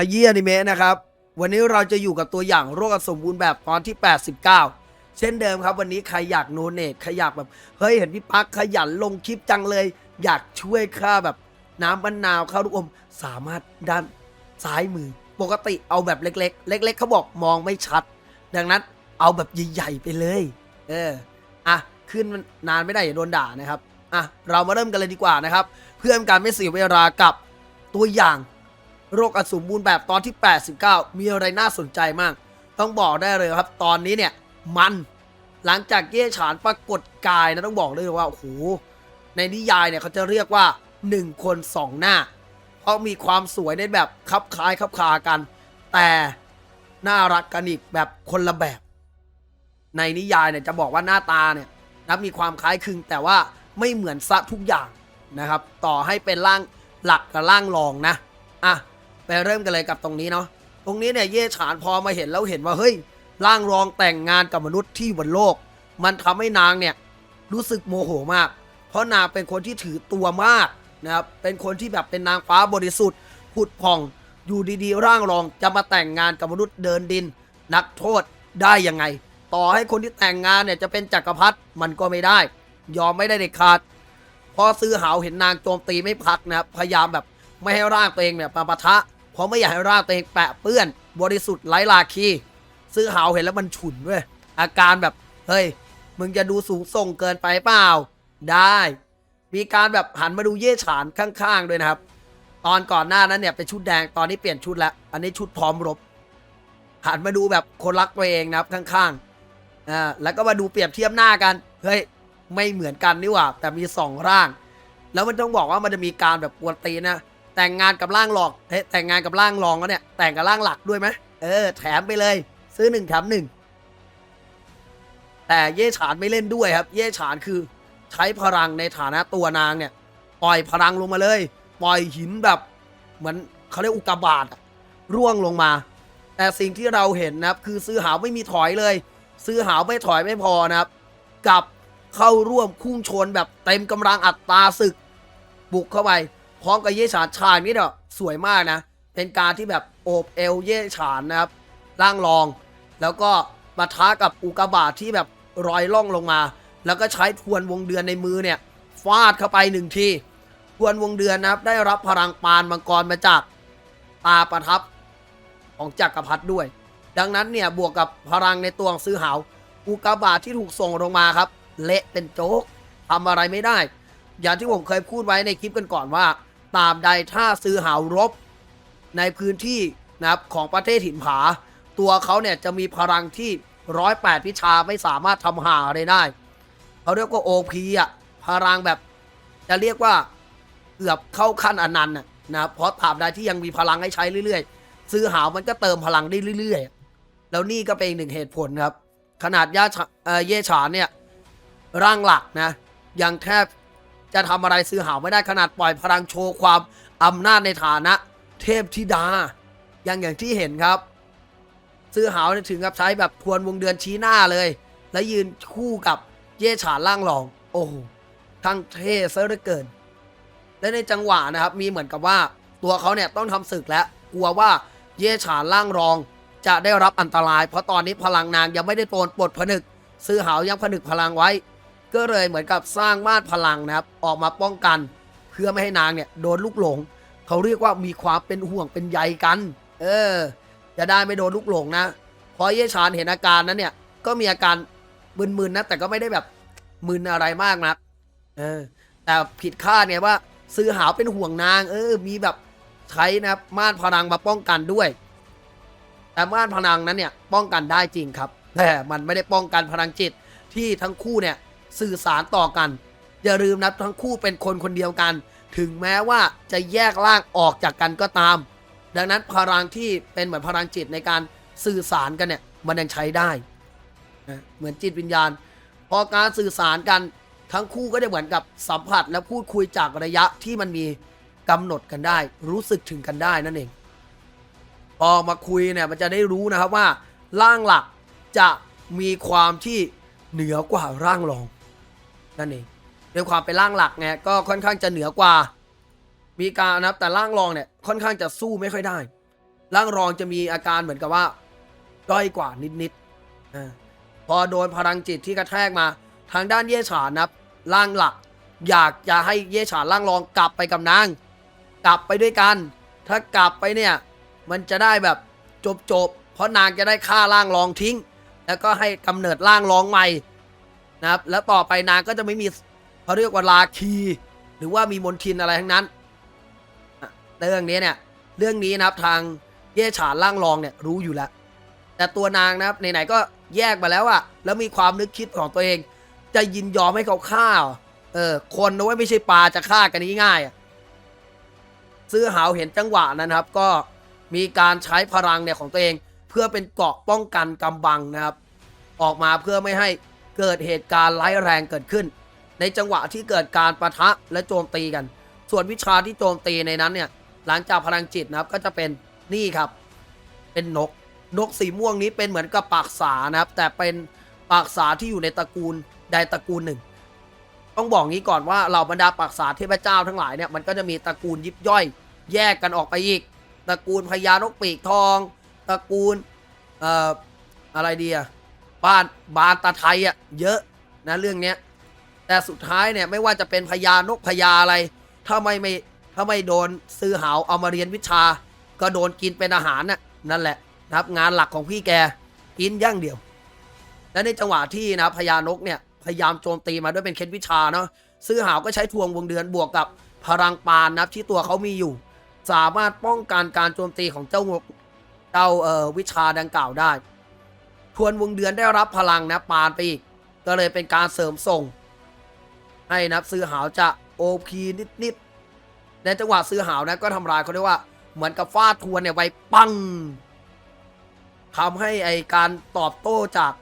ขยี้อนิเมะนะครับ วันนี้เราจะอยู่กับตัวอย่างโรคสมบูรณ์แบบตอนที่ 89 เช่นเดิมครับ วันนี้ใครอยากโนเนตใครอยากแบบ เฮ้ย เห็นพี่ปักขยันลงคลิปจังเลย อยากช่วยค่าแบบน้ำมะนาวข้าวลูกอม สามารถด้านซ้ายมือ ปกติเอาแบบเล็ก ๆ เล็ก ๆเขาบอกมองไม่ชัด ดังนั้นเอาแบบใหญ่ๆไปเลย เอออะขึ้นนานไม่ได้อย่าโดนด่านะครับอะเรามาเริ่มกันเลยดีกว่านะครับ เพื่อนการไม่เสียเวลากับตัวอย่าง โรคอสมบูรณ์แบบตอนที่ 89 มีอะไรน่าสนใจมาก ต้องบอกได้เลยครับ ตอนนี้เนี่ยมันหลังจากเย่ฉานปรากฏกายนะต้องบอกเลยว่าโอ้โหในนิยายเนี่ยเขาจะเรียกว่า 1 คน 2 หน้า เพราะมีความสวยในแบบคับคล้ายคับคากัน แต่น่ารักกันอีกแบบคนละแบบ ในนิยายเนี่ยจะบอกว่าหน้าตาเนี่ยนับมีความคล้ายคลึงแต่ว่าไม่เหมือนซะทุกอย่างนะครับ ต่อให้เป็นร่างหลักกับร่างรองนะอะ ไปเริ่มกันเลยกับตรงนี้เนาะตรงนี้เนี่ยเย่ฉานพอมาเห็นแล้วเห็นว่าเฮ้ยร่างรองแต่งงานกับมนุษย์ที่บนโลก มันทำให้นางเนี่ยรู้สึกโมโหมาก เพราะนางเป็นคนที่ถือตัวมากนะครับเป็นคนที่แบบเป็นนางฟ้าบริสุทธิ์ผุดผ่องอยู่ดีๆ ร่างรองจะมาแต่งงานกับมนุษย์เดินดิน นักโทษได้ยังไง ต่อให้คนที่แต่งงานเนี่ยจะเป็นจักรพรรดิมันก็ไม่ได้ ยอมไม่ได้เด็ดขาดพอซื้อหาวเห็นนางโจมตีไม่พักนะครับพยายามแบบไม่ให้ร่างตัวเองเนี่ยมาปะทะ ราะไม่อยากให้ร่างตัวเองแปะเปื้อน บริสุทธิ์ไร้ราคี ซื้อหาวเห็นแล้วมันฉุนเว้ยอาการแบบ เฮ้ย มึงจะดูสูงส่งเกินไปเปล่า ได้ มีการแบบหันมาดูเย่ฉานข้างๆด้วยนะครับ ตอนก่อนหน้านั้นเนี่ยเป็นชุดแดงตอนนี้เปลี่ยนชุดแล้ว อันนี้ชุดพร้อมรบ หันมาดูแบบคนรักตัวเองนะครับข้างๆอ่าแล้วก็มาดูเปรียบเทียบหน้ากันเฮ้ยไม่เหมือนกันนี่หว่า แต่มีสองร่าง แล้วมันต้องบอกว่ามันจะมีการแบบกวนตีนนะ แต่งงานกับร่างหลอกเฮ้ยแต่งงานกับร่างรองแล้วเนี่ย แต่งกับร่างหลักด้วยไหมเออ แถมไปเลย ซื้อหนึ่งแถมหนึ่งแต่เย่ฉานไม่เล่นด้วยครับ เย่ฉานคือใช้พลังในฐานะตัวนางเนี่ย ปล่อยพลังลงมาเลย ปล่อยหินแบบ เหมือนเขาเรียกอุกกาบาตร่วงลงมา แต่สิ่งที่เราเห็นนะครับ คือซื้อหาวไม่มีถอยเลย ซื้อหาวไม่ถอยไม่พอนะครับกลับเข้าร่วมคุ้งชนแบบเต็มกำลังอัตราศึก บุกเข้าไป พร้อมกับเย่ฉานชายนี่เนาะสวยมากนะ เป็นการที่แบบโอบเอวเย่ฉานนะครับร่างรอง แล้วก็มาท้ากับอุกกาบาตที่แบบรอยล่องลงมา แล้วก็ใช้ทวนวงเดือนในมือเนี่ยฟาดเข้าไปหนึ่งทีทวนวงเดือนนะครับได้รับพลังปานมังกรมาจากตาประทับของจักรพรรดิด้วย ดังนั้นเนี่ยบวกกับพลังในตัวของซื้อหาวอุกกาบาตที่ถูกส่งลงมาครับ เละเป็นโจ๊กทำอะไรไม่ได้ อย่างที่ผมเคยพูดไว้ในคลิปกันก่อนว่า ตามใดถ้าซื้อหาวรบในพื้นที่นะครับของประเทศหินผา ตัวเขาเนี่ยจะมีพลังที่ร้อยแปดพิชาไม่สามารถทำหาอะไรได้เขาเรียกว่าโอพีอะพลังแบบจะเรียกว่าเกือบเข้าขั้นอนันต์นะเพราะตาบใดที่ยังมีพลังให้ใช้เรื่อยๆ ซื้อหาวมันก็เติมพลังได้เรื่อยๆ แล้วนี่ก็เป็นอีกหนึ่งเหตุผลครับ ขนาดย่าฉาเอ่อเย่ฉานเนี่ยร่างหลักนะยังแทบ จะทำอะไรซื้อหาวไม่ได้ขนาดปล่อยพลังโชว์ความอำนาจในฐานะ เทพธิดา อย่างอย่างที่เห็นครับ ซื้อหาวถึงกับใช้แบบทวนวงเดือนชี้หน้าเลย แล้วยืนคู่กับเย่ฉานล่างรอง โอ้โหทั้งเท่ซะเหลือเกิน และในจังหวะนะครับ มีเหมือนกับว่าตัวเขาเนี่ยต้องทำศึกแล้วกลัวว่าเย่ฉานล่างรอง จะได้รับอันตราย เพราะตอนนี้พลังนางยังไม่ได้โดนปลดผนึก ซื้อหาวยังผนึกพลังไว้ ก็เลยเหมือนกับสร้างมาตรพลังนะครับ ออกมาป้องกัน เพื่อไม่ให้นางเนี่ยโดนลูกหลง เขาเรียกว่ามีความเป็นห่วงเป็นใยกัน เออ จะได้ไม่โดนลูกหลงนะ พอเยชานเห็นอาการนั้นเนี่ย ก็มีอาการมึนๆนะ แต่ก็ไม่ได้แบบมึนอะไรมากนะเออ แต่ผิดคาดเนี่ยว่าซื้อหาวเป็นห่วงนาง เออ มีแบบใช้นะครับม่านพลังมาป้องกันด้วย แต่ม่านพลังนั้นเนี่ยป้องกันได้จริงครับ แต่มันไม่ได้ป้องกันพลังจิตที่ทั้งคู่เนี่ย สื่อสารต่อกัน อย่าลืมนะทั้งคู่เป็นคนคนเดียวกัน ถึงแม้ว่าจะแยกร่างออกจากกันก็ตาม ดังนั้นพลังที่เป็นเหมือนพลังจิตในการสื่อสารกันเนี่ยมันยังใช้ได้นะเหมือนจิตวิญญาณ พอการสื่อสารกันทั้งคู่ก็จะเหมือนกับสัมผัสและพูดคุยจากระยะที่มันมีกำหนดกันได้ รู้สึกถึงกันได้นั่นเองพอมาคุยเนี่ยมันจะได้รู้นะครับว่าร่างหลักจะมีความที่เหนือกว่าร่างรอง นั่นเองด้วยความเป็นร่างหลักไงก็ค่อนข้างจะเหนือกว่า มีการนะครับแต่ร่างรองเนี่ยค่อนข้างจะสู้ไม่ค่อยได้ ร่างรองจะมีอาการเหมือนกับว่า ด้อยกว่านิดๆอ่าพอโดนพลังจิตที่กระแทกมา ทางด้านเย่ฉานนะครับร่างหลัก อยากจะให้เย่ฉานร่างรองกลับไปกับนาง กลับไปด้วยกัน ถ้ากลับไปเนี่ยมันจะได้แบบจบๆเพราะนางจะได้ฆ่าร่างรองทิ้ง แล้วก็ให้กำเนิดร่างรองใหม่ นะครับ แล้วต่อไปนางก็จะไม่มีเขาเรียกว่าลาคี หรือว่ามีมนทินอะไรทั้งนั้น เรื่องนี้เนี่ย เรื่องนี้นะครับทางเย่ฉานร่างรองเนี่ยรู้อยู่แล้ว แต่ตัวนางนะครับไหนๆก็แยกมาแล้วอะแล้วมีความนึกคิดของตัวเอง จะยินยอมให้เขาฆ่าเออคนนะเว้ยไม่ใช่ปลาจะฆ่ากันง่ายๆซื้อหาวเห็นจังหวะนั้นครับ ก็มีการใช้พลังเนี่ยของตัวเอง เพื่อเป็นเกราะป้องกันกำบังนะครับ ออกมาเพื่อไม่ให้ เกิดเหตุการณ์ร้ายแรงเกิดขึ้น ในจังหวะที่เกิดการประทะและโจมตีกัน ส่วนวิชาที่โจมตีในนั้นเนี่ยหลังจากพลังจิตนะครับก็จะเป็นนี่ครับ เป็นนกนกสีม่วงนี้เป็นเหมือนกับปากษานะครับ แต่เป็นปากษาที่อยู่ในตระกูลใดตระกูลหนึ่ง ต้องบอกงี้ก่อนว่าเหล่าบรรดาปากษาเทพเจ้าทั้งหลายเนี่ยมันก็จะมีตระกูลยิบย่อย แยกกันออกไปอีกตระกูลพญานกปีกทองตระกูลเอ่ออะไรดีอะ บ้านบานตาไทยอะเยอะนะเรื่องเนี้ยแต่สุดท้ายเนี่ยไม่ว่าจะเป็นพญานกพญาอะไร ถ้าไม่ไม่ถ้าไม่โดนซื้อหาวเอามาเรียนวิชา ก็โดนกินเป็นอาหารน่ะนั่นแหละนะครับงานหลักของพี่แกกินย่างเดียว และในจังหวะที่นะพญานกเนี่ยพยายามโจมตีมาด้วยเป็นเคล็ดวิชาเนาะซื้อหาวก็ใช้ทวงวงเดือนบวกกับพลังปานนับที่ตัวเขามีอยู่ สามารถป้องกันการโจมตีของเจ้าเจ้าเอ่อวิชาดังกล่าวได้ ทวนวงเดือนได้รับพลังนะปานไปอีก ก็เลยเป็นการเสริมส่ง ให้นับซื้อหาวจะโอพีนิดๆในจังหวะซื้อหาวนะก็ทำลายเขาเรียกว่าเหมือนกับฟาดทวนเนี่ยไว้ปังทำให้ไอการตอบโต้จาก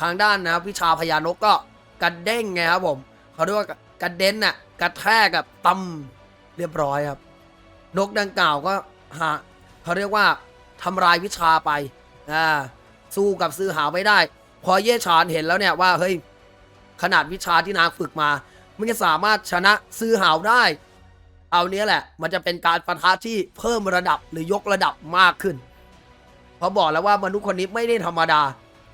ทางด้านนะวิชาพญานกก็กระเด้งไงครับผมเขาเรียกว่ากระเด็นน่ะกระแทกกับตำเรียบร้อยครับ นกดังกล่าวก็หาเขาเรียกว่าทำลายวิชาไปอ่า สู้กับซื้อหาไม่ได้ พอเย่ฉานเห็นแล้วเนี่ยว่าเฮ้ยขนาดวิชาที่นางฝึกมามันจะสามารถชนะซื้อหาวได้ เอาเนี้ยแหละ มันจะเป็นการประทะที่เพิ่มระดับหรือยกระดับมากขึ้นเพราะบอกแล้วว่ามนุษย์คนนี้ไม่ได้ธรรมดา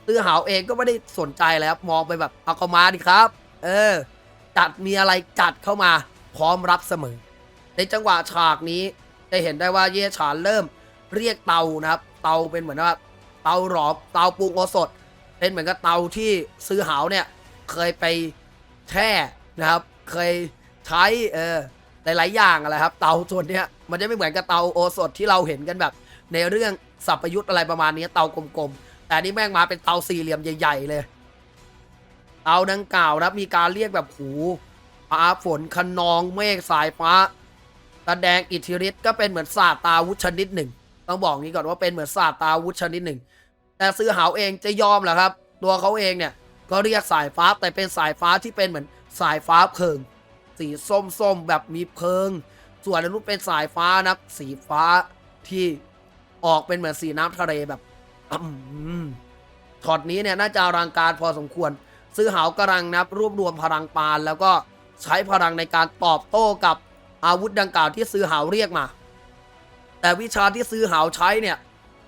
ซื้อหาวเองก็ไม่ได้สนใจแล้วมองไปแบบเอาเข้ามาดิครับ เออ จัดมีอะไรจัดเข้ามาพร้อมรับเสมอ ในจังหวะฉากนี้จะเห็นได้ว่าเย่ฉานเริ่มเรียกเตานะครับ เตาเป็นเหมือนว่า เตาหลอมเตาปรุงโอสถ เป็นเหมือนกับเตาที่ซื้อหาวเนี่ยเคยไปแช่นะครับ เคยใช้เออหลาย ๆ อย่างอะไรครับ เตาส่วนเนี้ยมันจะไม่เหมือนกับเตาโอสถที่เราเห็นกันแบบ ในเรื่องสัพยุทธ์อะไรประมาณนี้เตากลม ๆ แต่นี่แม่งมาเป็นเตาสี่เหลี่ยมใหญ่ ๆ เลยเตาดังกล่าวนะมีการเรียกแบบหูฟ้าฝนคนองเมฆสายฟ้าแสดงอิทธิฤทธิ์ก็เป็นเหมือนศาสตราวุธชนิดหนึ่ง ต้องบอกงี้ก่อนว่าเป็นเหมือนศาสตราวุธชนิดหนึ่ง แต่ซื้อหาวเองจะยอมเหรอครับ ตัวเขาเองเนี่ยก็เรียกสายฟ้าแต่เป็นสายฟ้าที่เป็นเหมือนสายฟ้าเพิง สีส้มๆแบบมีเพิง ส่วนอนุเป็นสายฟ้านะสีฟ้าที่ออกเป็นเหมือนสีน้ำทะเลแบบอืมช็อตนี้เนี่ยน่าจะอลังการพอสมควร ซื้อหาวกำลังนับรวบรวมพลังปาน แล้วก็ใช้พลังในการตอบโต้กับอาวุธดังกล่าวที่ซื้อหาวเรียกมา แต่วิชาที่ซื้อหาวใช้เนี่ย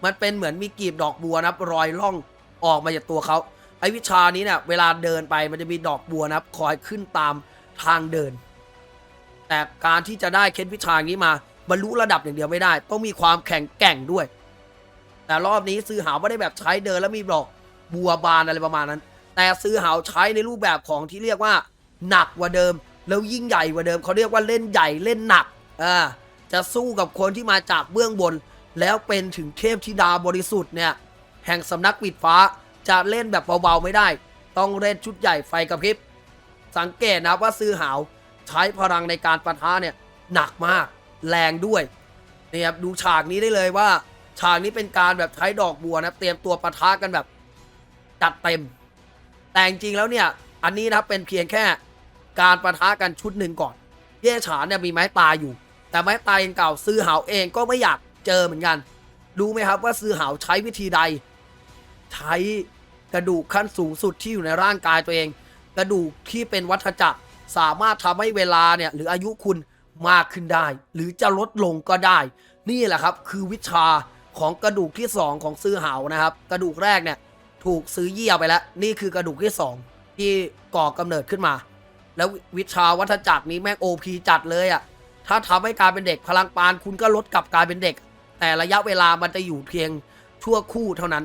มันเป็นเหมือนมีกีบดอกบัวนะครับ รอยล่องออกมาจากตัวเขาไอ้วิชานี้เนี่ยเวลาเดินไปมันจะมีดอกบัวนะครับ คอยขึ้นตามทางเดิน แต่การที่จะได้เคล็ดวิชานี้มาบรรลุระดับอย่างเดียวไม่ได้ ต้องมีความแข็งแกร่งด้วย แต่รอบนี้ซื้อหาวไม่ได้แบบใช้เดินแล้วมีดอกบัวบานอะไรประมาณนั้น แต่ซื้อหาวใช้ในรูปแบบของที่เรียกว่า หนักกว่าเดิม แล้วยิ่งใหญ่กว่าเดิมเขาเรียกว่าเล่นใหญ่เล่นหนักอ่า จะสู้กับคนที่มาจากเบื้องบน แล้วเป็นถึงเทพธิดาบริสุทธิ์เนี่ยแห่งสำนักปิดฟ้าจะเล่นแบบเบาๆไม่ได้ ต้องเล่นชุดใหญ่ไฟกระพริบ สังเกตนะว่าซื้อหาวใช้พลังในการประทะเนี่ยหนักมากแรงด้วยเนี่ยครับดูฉากนี้ได้เลยว่า ฉากนี้เป็นการแบบใช้ดอกบัวนะเตรียมตัวประทะกันแบบจัดเต็ม แต่จริงแล้วเนี่ยอันนี้นะเป็นเพียงแค่การประทะกันชุดหนึ่งก่อน เย่ฉานเนี่ยมีไม้ตาอยู่ แต่ไม้ตายยังเก่าซื้อหาวเองก็ไม่อยากเจอเหมือนกัน รู้ไหมครับว่าซื้อหาวใช้วิธีใด ใช้กระดูกขั้นสูงสุดที่อยู่ในร่างกายตัวเอง กระดูกที่เป็นวัฏจักรสามารถทำให้เวลาเนี่ยหรืออายุคุณมากขึ้นได้ หรือจะลดลงก็ได้ นี่แหละครับคือวิชาของกระดูกที่สองของซื้อหาวนะครับ กระดูกแรกเนี่ยถูกซื้อเยี่ยไปแล้ว นี่คือกระดูกที่สองที่ก่อกำเนิดขึ้นมา แล้ววิชาวัฏจักรนี้แม่งโอพีจัดเลยอะ่ะ ถ้าทำให้การเป็นเด็กพลังปานคุณก็ลดกลับกลายเป็นเด็ก แต่ระยะเวลามันจะอยู่เพียงชั่วคู่เท่านั้น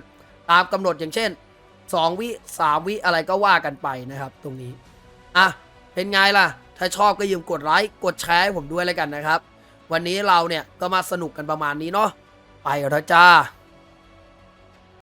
ตามกำหนดอย่างเช่น 2 วิ3วิอะไรก็ว่ากันไปนะครับ ตรงนี้อะเป็นไงล่ะ ถ้าชอบก็ยืมกดไลค์กดแชร์ให้ผมด้วยแล้วกันนะครับ วันนี้เราเนี่ยก็มาสนุกกันประมาณนี้เนาะไปแล้วจ้า